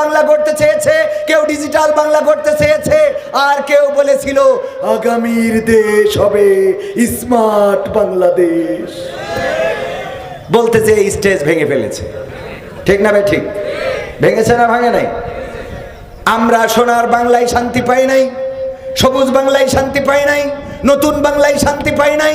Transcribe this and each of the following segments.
বাংলা করতে চেয়েছে, কেউ ডিজিটাল বাংলা করতে চেয়েছে, আর কেউ বলেছিল, আগামীর দেশ হবে স্মার্ট বাংলাদেশ। বলতে যে স্টেজ ভেঙে ফেলেছে। ঠিক না ভাই? ঠিক। ভেঙেছে না ভাঙে নাই? আমরা সোনার বাংলায় শান্তি পাই নাই, সবুজ বাংলায় শান্তি পাই নাই, নতুন বাংলায় শান্তি পাই নাই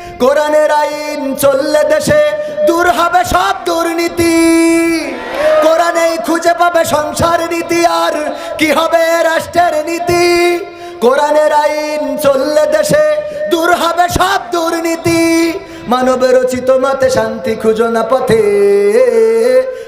কোরআনের আইন চললে দেশে দূর হবে সব দুর্নীতি। কোরআনেই খুঁজে পাবে সংসার নীতি, আর কি হবে রাষ্ট্রের নীতি? কোরআনের আইন চললে দেশে দূর হবে সব দুর্নীতি। মানব রচিত মতে শান্তি খুঁজো না পথে।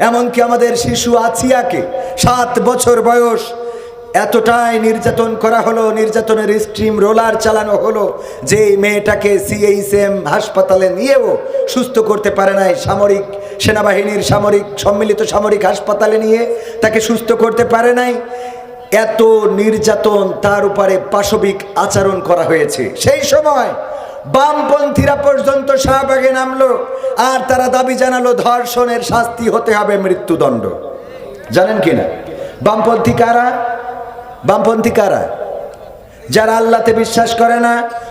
এমনকি আমাদের শিশু আছিয়াকে সাত বছর বয়স, এতটাই নির্যাতন করা হলো, নির্যাতনের স্ট্রিম রোলার চালানো হলো যে মেয়েটাকে সিএইচএম হাসপাতালে নিয়েও সুস্থ করতে পারে নাই সামরিক সেনাবাহিনীর সামরিক, সম্মিলিত সামরিক হাসপাতালে নিয়ে তাকে সুস্থ করতে পারে নাই। এত নির্যাতন তার উপরে পাশবিক আচরণ করা হয়েছে। সেই সময় বামপন্থীরা পর্যন্ত শাহবাগে নামলো। আর তারা দাবি জানালো ধর্ষণের শাস্তি হতে হবে মৃত্যুদণ্ড। জানেন কি না বামপন্থী কারা? বামপন্থী কারা? যারা আল্লাহতে বিশ্বাস করে না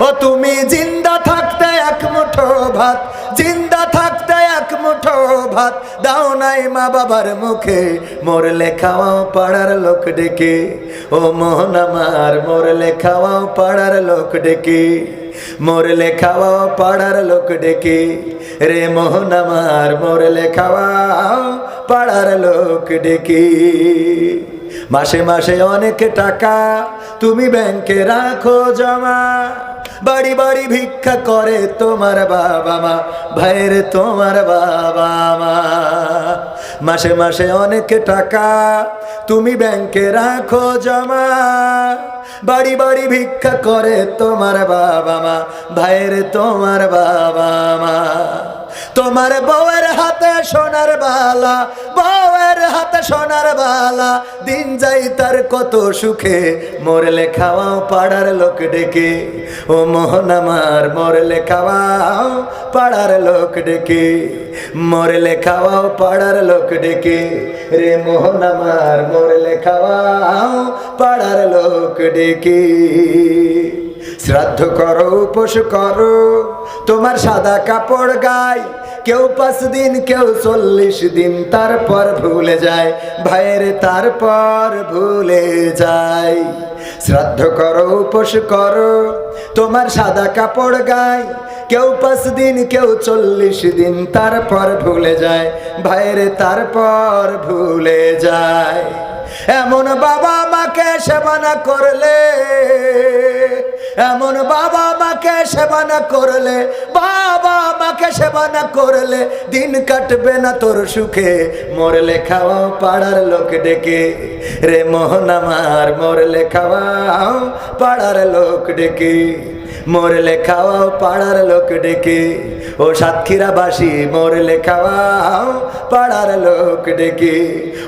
ও তুমি জিন্দা থাকতে এক মুঠো ভাত, জিন্দা থাকতে এক মুঠো ভাত। দাও নাই মা বাবার মুখে, মরলে খাওয়াও পাড়ার লোক ডেকে। ও মোহন আমার, মরলে খাওয়াও পাড়ার লোক ডেকে। মরলে খাওয়াও পাড়ার লোক ডেকে। রে মোহন আমার, মরলে খাওয়াও পাড়ার লোক ডেকে। মাসে মাসে অনেক টাকা তুমি ব্যাংকে রাখো জমা। বাড়ি বাড়ি ভিক্ষা করে তোমার বাবা মা, ভাইয়ের তোমার বাবা মা। মাসে মাসে অনেক টাকা তুমি ব্যাংকে রাখো জমা। বাড়ি বাড়ি ভিক্ষা করে তোমার বাবা মা, ভাইয়ের তোমার বাবা মা। তোমার বউয়ের হাতে সোনার বালা, বউয়ের সোনার বালা। দিন যাই তার কত সুখে, মরলে খাওয়াও পাড়ার লোক ডেকে। ও মোহন আমার, মরলে খাওয়াও পাড়ার লোক ডেকে। মরলে খাওয়াও পাড়ার লোক ডেকে। রে মোহন আমার, মরলে খাওয়াও পাড়ার লোক ডেকে। শ্রাদ্ধ করো, উপোস করো। তোমার সাদা কাপড় গায়, কেউ পাঁচ দিন, কেউ চল্লিশ দিন, তারপর ভুলে যায়। ভাইয়ের তারপর ভুলে যায়। শ্রাদ্ধ করো, উপোস করো। তোমার সাদা কাপড় গায়, কেউ পাঁচ দিন, কেউ চল্লিশ দিন, তারপর ভুলে যায়। ভাইয়ের তারপর ভুলে যায়। এমন বাবা মাকে সেবা না করলে, এমন বাবা মাকে সেবা না করলে, বাবা মাকে সেবা না করলে দিন কাটবে না তোর সুখে। মরলে খাওয়াও পাড়ার লোক ডেকে, রে মোহন আমার, মরলে খাওয়াও পাড়ার লোক ডেকে। মরলে খাওয়াও পাড়ার লোক ডেকে। ও সাতক্ষীরাবাসী মরলে খাওয়াও পাড়ার লোক ডেকে।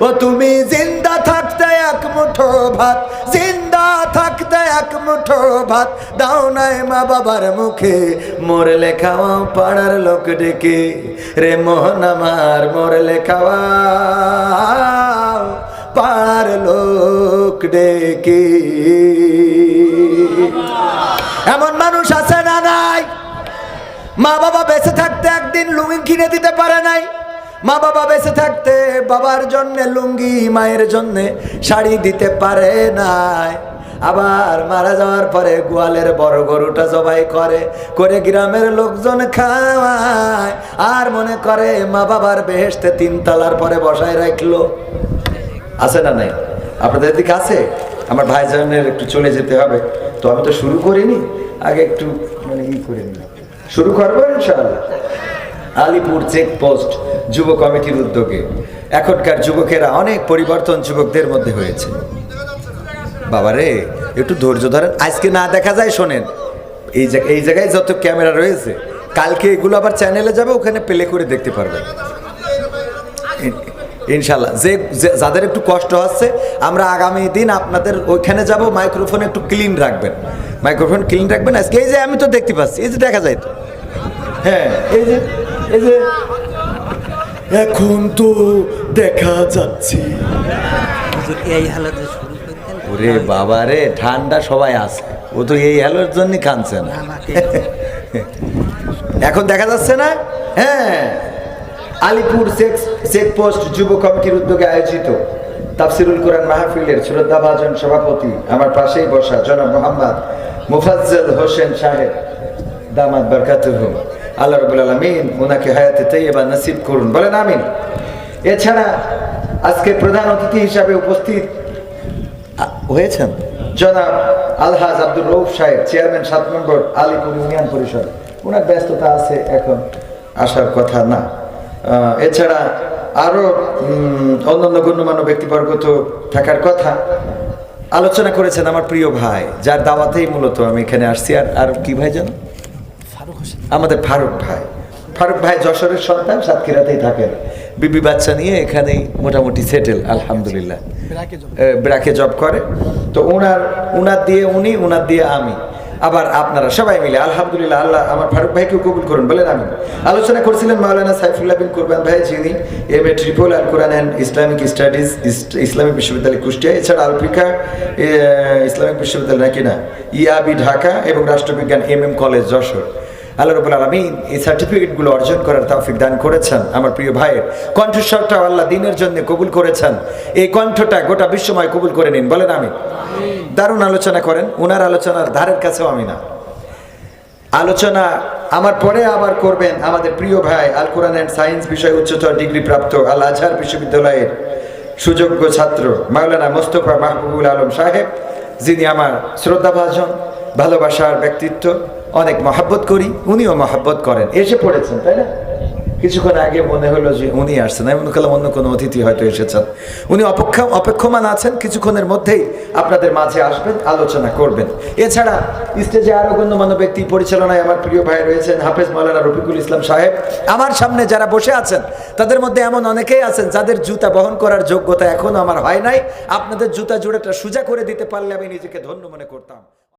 ও তুমি জিন্দা থাকতে এক মুঠো ভাত, জিন্দা থাকতে এক মুঠো ভাত, দাও নাই মা বাবার মুখে। মরলে খাওয়াও পাড়ার লোক ডেকে। রে মোহন আমার মরলে খাওয়াও পাড়ার লোক ডেকে। এমন মানুষ আছে না নাই? মা বাবা বেঁচে থাকতে একদিন লুঙ্গি কিনে দিতে পারে নাই। মা বাবা বেঁচে থাকতে বাবার জন্য লুঙ্গি, মায়ের জন্য শাড়ি দিতে পারে নাই। আবার মারা যাওয়ার পরে গোয়ালের বড় গরুটা জবাই করে করে গ্রামের লোকজন খাওয়ায়। আর মনে করে মা বাবার বেহেস্তে তিন তলার পরে বসায় রাখল। আছে না নাই? আপনাদের দিকে আছে? আমার ভাইজানের একটু চলে যেতে হবে। তো আমি তো শুরু করিনি, আগে একটু মানে ই করে নিলাম শুরু করব ইনশাআল্লাহ? আলিপুর চেকপোস্ট যুব কমিটির উদ্যোগে। এখনকার যুবকেরা অনেক পরিবর্তন যুবকদের মধ্যে হয়েছে। বাবারে একটু ধৈর্য ধরেন। আজকে না দেখা যায়, শোনেন। এই এই জায়গায় যত ক্যামেরা রয়েছে, কালকে এগুলো আবার চ্যানেলে যাবে, ওখানে প্লে করে দেখতে পারবেন। ইনশাল্লাহ যে যাদের একটু কষ্ট হচ্ছে আমরা আগামী দিন আপনাদের ওইখানে যাব মাইক্রোফোন একটু ক্লিন রাখবেন। মাইক্রোফোন ক্লিন রাখবেন। আজকে এই যে আমি তো দেখতে পাচ্ছি এই যে দেখা যায় তো। হ্যাঁ এই যে এই যে। এখন তো দেখা যাচ্ছে। এই হালাতে ওরে বাবা রে ঠান্ডা সবাই আছে। ও তো এই হ্যালোর জন্যই কাঁদছে না। এখন দেখা যাচ্ছে না? হ্যাঁ। আলিপুর চেক চেকপোস্ট যুব কমিটির উদ্যোগে আয়োজিত তাফসিরুল কোরআন মাহফিলের শ্রদ্ধাভাজন সভাপতি আমার পাশেই বসা জনাব মোহাম্মদ মুফাজ্জল হোসেন সাহেব। দামাদ বরকাতুহুম আল্লাহ রবুল আলমিন ওনাকে হায়াতে তৈবা নসিব করুন। বলেন আমিন। এছাড়া আজকে প্রধান অতিথি হিসাবে উপস্থিত হয়েছেন জনাব আলহাজ আব্দুর রৌফ সাহেব, চেয়ারম্যান সাত নম্বর আলিপুর ইউনিয়ন পরিষদ। ওনার ব্যস্ততা আছে এখন, আসার কথা না। এছাড়া আরও উম, অন্যান্য গণ্যমান্য ব্যক্তিবর্গ তো থাকার কথা। আলোচনা করেছেন আমার প্রিয় ভাই যার দাওয়াতেই মূলত আমি এখানে আসছি। আর আর কি ভাই যেন ফারুক হোসেন। আমাদের ফারুক ভাই। ফারুক ভাই যশোরের সন্তান সাতক্ষীরাতেই থাকেন। বিবি বাচ্চা নিয়ে এখানেই মোটামুটি সেটেল আলহামদুলিল্লাহ। ব্রাকে জব। করে। তো ওনার উনার দিয়ে উনি উনার দিয়ে আমি। আবার আপনারা সবাই মিলে আলহামদুলিল্লাহ আল্লাহ আমার ফারুক ভাইকেও কবুল করুন বলেন আমি আলোচনা করছিলেন মাওলানা সাইফুল্লাহ বিন কুরবান ভাই যিনি M A triple Al Quran and Islamic studies Islamic বিশ্ববিদ্যালয় কুষ্টিয়া এছাড়া আলফ্রিকা এ, ইসলামিক বিশ্ববিদ্যালয় নাকি না ইয়াবি ঢাকা এবং রাষ্ট্রবিজ্ঞান এম এম কলেজ যশোর। আল্লাহ রবুল আলমিন এই সার্টিফিকেটগুলো অর্জন করার তৌফিক দান করেছেন আমার প্রিয় ভাইয়ের। কণ্ঠস্বরটা আল্লাহ দিনের জন্য কবুল করেছেন। এই কণ্ঠটা গোটা বিশ্বময় কবুল করে নিন বলেন আমি দারুণ আলোচনা করেন ওনার আলোচনার ধারের কাছেও আমি না। আলোচনা আমার পরে আবার করবেন আমাদের প্রিয় ভাই আল কোরআন অ্যান্ড সায়েন্স বিষয়ে উচ্চতর ডিগ্রি প্রাপ্ত আল আজহার বিশ্ববিদ্যালয়ের সুযোগ্য ছাত্র মাওলানা মোস্তফা মাহবুবুল আলম সাহেব, যিনি আমার শ্রদ্ধাভাজন, ভালোবাসার ব্যক্তিত্ব, অনেক মহাব্বত করি, উনিও মহাব্বত করেন। এসে পড়েছেন, তাই না? কিছুক্ষণ আগে মনে হলো যে উনি আসছেন। আমি মনে করলাম অন্য কোনো অতিথি হয়তো এসেছেন। উনি অপেক্ষা অপেক্ষমান আছেন, কিছুক্ষণের মধ্যেই আপনাদের মাঝে আসবেন, আলোচনা করবেন। এছাড়া স্টেজে আরও গণ্যমান্য ব্যক্তি পরিচালনায় আমার প্রিয় ভাই রয়েছেন হাফেজ মাওলানা রফিকুল ইসলাম সাহেব। আমার সামনে যারা বসে আছেন, তাদের মধ্যে এমন অনেকেই আছেন যাদের জুতা বহন করার যোগ্যতা এখনও আমার হয় নাই। আপনাদের জুতা জোড়াটা সোজা করে দিতে পারলে আমি নিজেকে ধন্য মনে করতাম।